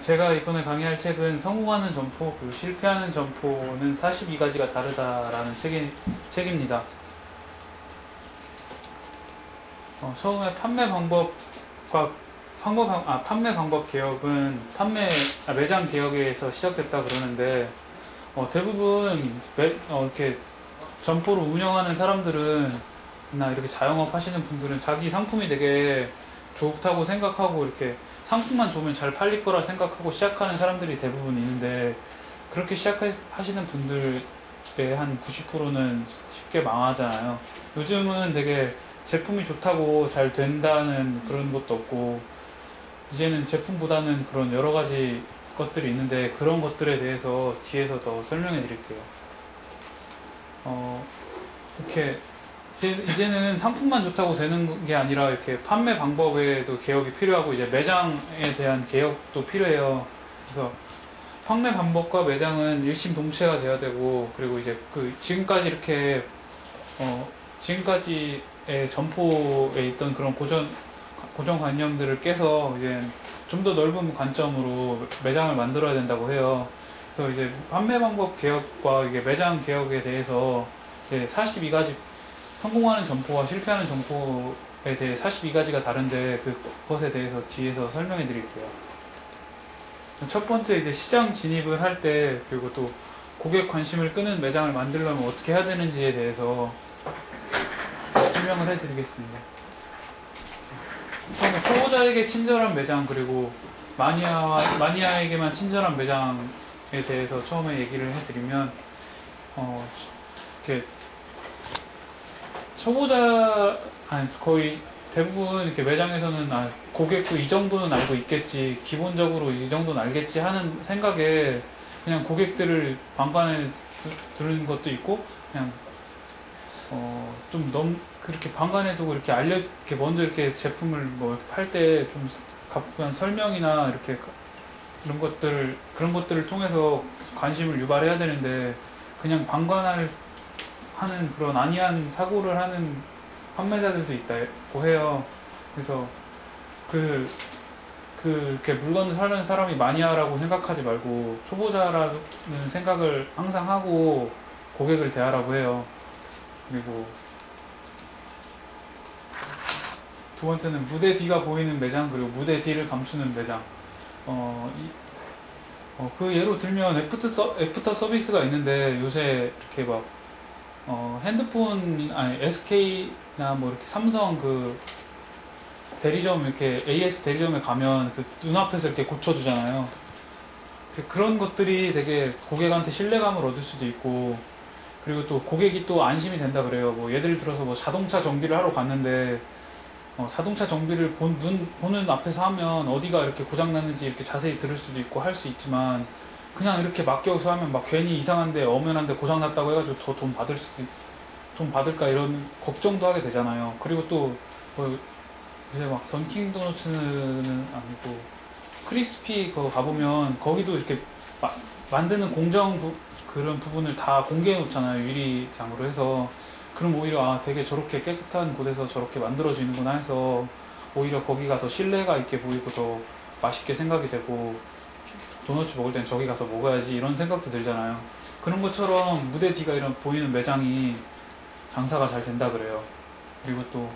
제가 이번에 강의할 책은 성공하는 점포 그리고 실패하는 점포는 42가지가 다르다라는 책이, 책입니다. 어, 처음에 판매 방법과 판매, 방- 아, 판매 방법 개혁은 판매 아, 매장 개혁에서 시작됐다 그러는데 어, 대부분 매, 어, 이렇게 점포를 운영하는 사람들은 나 이렇게 자영업 하시는 분들은 자기 상품이 되게 좋다고 생각하고 이렇게 상품만 좋으면 잘 팔릴 거라 생각하고 시작하는 사람들이 대부분 있는데 그렇게 시작하시는 분들의 한 90%는 쉽게 망하잖아요. 요즘은 되게 제품이 좋다고 잘 된다는 그런 것도 없고 이제는 제품보다는 그런 여러 가지 것들이 있는데 그런 것들에 대해서 뒤에서 더 설명해 드릴게요. 어, 이렇게 이제, 이제는 상품만 좋다고 되는 게 아니라 이렇게 판매 방법에도 개혁이 필요하고 이제 매장에 대한 개혁도 필요해요. 그래서 판매 방법과 매장은 일심 동체가 돼야 되고 그리고 이제 그 지금까지 이렇게 어 지금까지의 점포에 있던 그런 고전 고정관념들을 깨서 이제 좀 더 넓은 관점으로 매장을 만들어야 된다고 해요. 그래서 이제 판매 방법 개혁과 이게 매장 개혁에 대해서 이제 42가지 성공하는 점포와 실패하는 점포에 대해 42가지가 다른데 그것에 대해서 뒤에서 설명해 드릴게요. 첫 번째 이제 시장 진입을 할 때 그리고 또 고객 관심을 끄는 매장을 만들려면 어떻게 해야 되는지에 대해서 설명을 해 드리겠습니다. 처음에 초보자에게 친절한 매장 그리고 마니아 마니아에게만 친절한 매장에 대해서 처음에 얘기를 해 드리면 어 이렇게 초보자 아니 거의 대부분 이렇게 매장에서는 아, 고객도 이 정도는 알고 있겠지 기본적으로 이 정도는 알겠지 하는 생각에 그냥 고객들을 방관해 두- 두는 것도 있고 그냥 어, 좀 너무 그렇게 방관해두고 이렇게 알려 이렇게 먼저 이렇게 제품을 뭐 팔 때 좀 가뿐한 설명이나 이렇게 그런 것들 그런 것들을 통해서 관심을 유발해야 되는데 그냥 방관할 하는 그런 아니한 사고를 하는 판매자들도 있다고 해요. 그래서 그, 그, 이렇게 물건을 사는 사람이 마니아라고 생각하지 말고 초보자라는 생각을 항상 하고 고객을 대하라고 해요. 그리고 두 번째는 무대 뒤가 보이는 매장 그리고 무대 뒤를 감추는 매장. 어, 이, 어, 그 예로 들면 애프터, 서, 애프터 서비스가 있는데 요새 이렇게 막 어, 핸드폰 아니 SK나 뭐 이렇게 삼성 그 대리점 이렇게 AS 대리점에 가면 그 눈앞에서 이렇게 고쳐주잖아요. 그- 그런 것들이 되게 고객한테 신뢰감을 얻을 수도 있고 그리고 또 고객이 또 안심이 된다 그래요. 뭐 예를 들어서 뭐 자동차 정비를 하러 갔는데 어, 자동차 정비를 본, 눈, 보는 앞에서 하면 어디가 이렇게 고장 났는지 이렇게 자세히 들을 수도 있고 할 수 있지만 그냥 이렇게 맡겨서 하면 막 괜히 이상한데 엄연한데 고장 났다고 해가지고 더 돈 받을 수도 있- 돈 받을까 이런 걱정도 하게 되잖아요. 그리고 또뭐 요새 막 던킨 도너츠는 아니고 크리스피 거 가보면 거기도 이렇게 마- 만드는 공정 부, 그런 부분을 다 공개해 놓잖아요. 유리장으로 해서 그럼 오히려 아 되게 저렇게 깨끗한 곳에서 저렇게 만들어지는구나 해서 오히려 거기가 더 신뢰가 있게 보이고 더 맛있게 생각이 되고 도너츠 먹을 땐 저기 가서 먹어야지 이런 생각도 들잖아요. 그런 것처럼 무대 뒤가 이런 보이는 매장이 장사가 잘 된다 그래요. 그리고 또